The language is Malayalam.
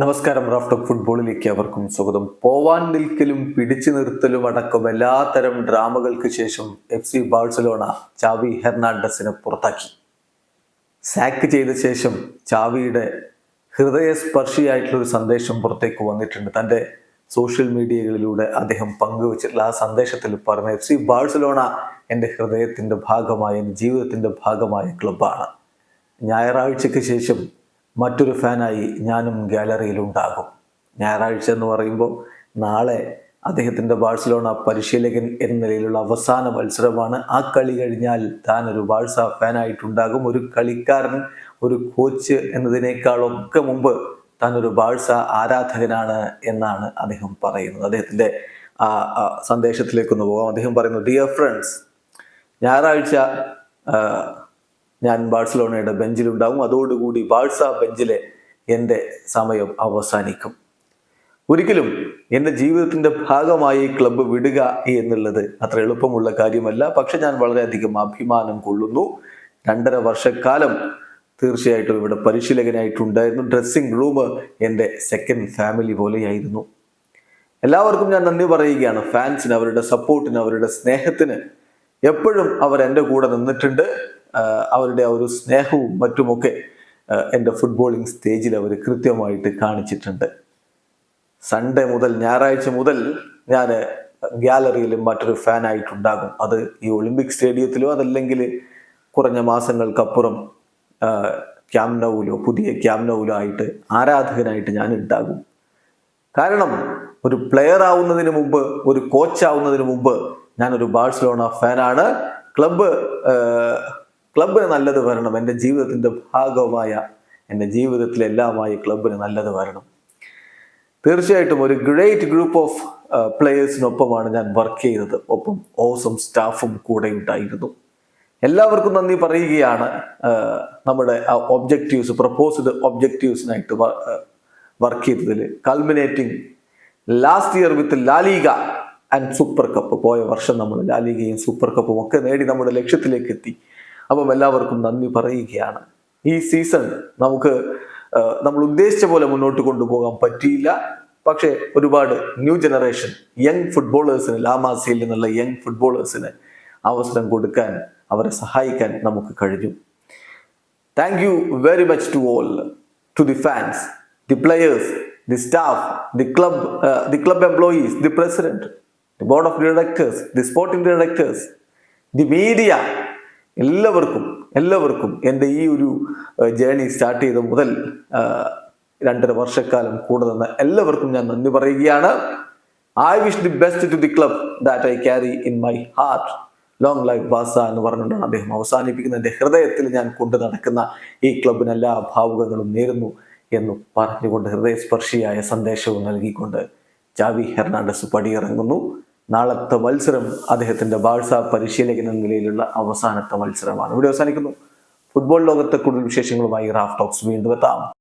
നമസ്കാരം റാഫ് ടോക്ക് ഫുട്ബോളിലേക്ക് അവർക്കും സ്വാഗതം. പോവാൻ നിൽക്കലും പിടിച്ചു നിർത്തലും അടക്കം എല്ലാത്തരം ഡ്രാമകൾക്ക് ശേഷം എഫ് സി ബാഴ്സലോണ ചാവി ഹെർണാണ്ടസിനെ പുറത്താക്കി. സാക്ക് ചെയ്ത ശേഷം ചാവിയുടെ ഹൃദയസ്പർശിയായിട്ടുള്ള ഒരു സന്ദേശം പുറത്തേക്ക് വന്നിട്ടുണ്ട്. തന്റെ സോഷ്യൽ മീഡിയകളിലൂടെ അദ്ദേഹം പങ്കുവച്ചിട്ടുള്ള ആ സന്ദേശത്തിൽ പറഞ്ഞ എഫ് സി ബാഴ്സലോണ എന്റെ ഹൃദയത്തിന്റെ ഭാഗമായ എന്റെ ജീവിതത്തിന്റെ ഭാഗമായ ക്ലബ്ബാണ്. ഞായറാഴ്ചയ്ക്ക് ശേഷം മറ്റൊരു ഫാനായി ഞാനും ഗാലറിയിൽ ഉണ്ടാകും ഞായറാഴ്ച എന്ന് പറയുമ്പോൾ നാളെ അദ്ദേഹത്തിന്റെ ബാഴ്സലോണ പരിശീലകൻ എന്ന നിലയിലുള്ള അവസാന മത്സരമാണ്. ആ കളി കഴിഞ്ഞാൽ താൻ ഒരു ബാഴ്സ ഫാനായിട്ടുണ്ടാകും. ഒരു കളിക്കാരൻ ഒരു കോച്ച് എന്നതിനേക്കാളൊക്കെ മുമ്പ് താൻ ഒരു ബാഴ്സ ആരാധകനാണ് എന്നാണ് അദ്ദേഹം പറയുന്നത്. അദ്ദേഹത്തിന്റെ ആ സന്ദേശത്തിലേക്കൊന്ന് പോകാം. അദ്ദേഹം പറയുന്നു ഡിയർ ഫ്രണ്ട്സ് ഞായറാഴ്ച ഞാൻ ബാഴ്സലോണയുടെ ബെഞ്ചിലുണ്ടാവും. അതോടുകൂടി ബാഴ്സ ബെഞ്ചിലെ എന്റെ സമയം അവസാനിക്കും. ഒരിക്കലും എന്റെ ജീവിതത്തിന്റെ ഭാഗമായി ക്ലബ്ബ് വിടുക എന്നുള്ളത് അത്ര എളുപ്പമുള്ള കാര്യമല്ല. പക്ഷെ ഞാൻ വളരെയധികം അഭിമാനം കൊള്ളുന്നു. രണ്ടര വർഷക്കാലം തീർച്ചയായിട്ടും ഇവിടെ പരിശീലകനായിട്ടുണ്ടായിരുന്നു. ഡ്രസ്സിംഗ് റൂം എന്റെ സെക്കൻഡ് ഫാമിലി പോലെയായിരുന്നു. എല്ലാവർക്കും ഞാൻ നന്ദി പറയുകയാണ്. ഫാൻസിന് അവരുടെ സപ്പോർട്ടിന് അവരുടെ സ്നേഹത്തിന് എപ്പോഴും അവർ എന്റെ കൂടെ നിന്നിട്ടുണ്ട്. അവരുടെ ആ ഒരു സ്നേഹവും മറ്റുമൊക്കെ എന്റെ ഫുട്ബോളിംഗ് സ്റ്റേജിൽ അവർ കൃത്യമായിട്ട് കാണിച്ചിട്ടുണ്ട്. സൺഡേ മുതൽ ഞായറാഴ്ച മുതൽ ഞാൻ ഗ്യാലറിയിലും മറ്റൊരു ഫാനായിട്ടുണ്ടാകും അത് ഈ ഒളിമ്പിക് സ്റ്റേഡിയത്തിലോ അതല്ലെങ്കിൽ കുറഞ്ഞ മാസങ്ങൾക്കപ്പുറം ക്യാംനൌലോ പുതിയ ക്യാംനൌലോ ആയിട്ട് ആരാധകനായിട്ട് ഞാൻ ഉണ്ടാകും. കാരണം ഒരു പ്ലെയർ ആവുന്നതിന് മുമ്പ് ഒരു കോച്ച് ആവുന്നതിന് മുമ്പ് ഞാനൊരു ബാഴ്സലോണ ഫാനാണ് ക്ലബ്ബ് ക്ലബിന് നല്ലത് വരണം. എന്റെ ജീവിതത്തിന്റെ ഭാഗമായ എന്റെ ജീവിതത്തിലെല്ലാമായി ക്ലബിന് നല്ലത് വരണം. തീർച്ചയായിട്ടും ഒരു ഗ്രേറ്റ് ഗ്രൂപ്പ് ഓഫ് പ്ലേയേഴ്സിനൊപ്പമാണ് ഞാൻ വർക്ക് ചെയ്തത്. ഒപ്പം ഓസം സ്റ്റാഫും കൂടെ ഉണ്ടായിരുന്നു. എല്ലാവർക്കും നന്ദി പറയുകയാണ്. നമ്മുടെ ആ ഒബ്ജക്റ്റീവ്സ് പ്രപ്പോസ്ഡ് ഒബ്ജക്റ്റീവ്സിനായിട്ട് വർക്ക് ചെയ്തതിൽ. Culminating last year with La Liga and super cup പോയ വർഷം നമ്മൾ ലാലികയും സൂപ്പർ കപ്പും ഒക്കെ നേടി നമ്മുടെ ലക്ഷ്യത്തിലേക്ക് എത്തി. അപ്പം എല്ലാവർക്കും നന്ദി പറയുകയാണ്. ഈ സീസൺ നമുക്ക് നമ്മൾ ഉദ്ദേശിച്ച പോലെ മുന്നോട്ട് കൊണ്ടുപോകാൻ പറ്റിയില്ല. പക്ഷേ ഒരുപാട് ന്യൂ ജനറേഷൻ യങ് ഫുട്ബോളേഴ്സിന് ലാമാസിയിൽ നിന്നുള്ള യങ് ഫുട്ബോളേഴ്സിന് അവസരം കൊടുക്കാൻ അവരെ സഹായിക്കാൻ നമുക്ക് കഴിഞ്ഞു. Thank you very much to all to the fans the players the staff the club the club employees the president the board of directors the sporting directors the media എല്ലാവർക്കും എല്ലാവർക്കും എന്റെ ഈ ഒരു ജേണി സ്റ്റാർട്ട് ചെയ്ത മുതൽ രണ്ടര വർഷക്കാലം കൂടെ നിന്ന് എല്ലാവർക്കും ഞാൻ നന്ദി പറയുകയാണ്. I wish the best to the club that I carry in my heart long life ബാസ എന്ന് പറഞ്ഞുകൊണ്ടാണ് അദ്ദേഹം അവസാനിപ്പിക്കുന്ന എന്റെ ഹൃദയത്തിൽ ഞാൻ കൊണ്ടു നടക്കുന്ന ഈ ക്ലബിന് എല്ലാ ഭാവുകങ്ങളും നേരുന്നു എന്ന് പറഞ്ഞുകൊണ്ട് ഹൃദയസ്പർശിയായ സന്ദേശവും നൽകിക്കൊണ്ട് ജാവി ഹെർണാണ്ടസ് പടിയിറങ്ങുന്നു. നാളത്തെ മത്സരം അദ്ദേഹത്തിന്റെ ബാഴ്സ പരിശീലകൻ എന്ന നിലയിലുള്ള അവസാനത്തെ മത്സരമാണ്. ഇവിടെ അവസാനിക്കുന്നു. ഫുട്ബോൾ ലോകത്തെ കൂടുതൽ വിശേഷങ്ങളുമായി റാഫ് ടോക്സ് വീണ്ടും എത്താം.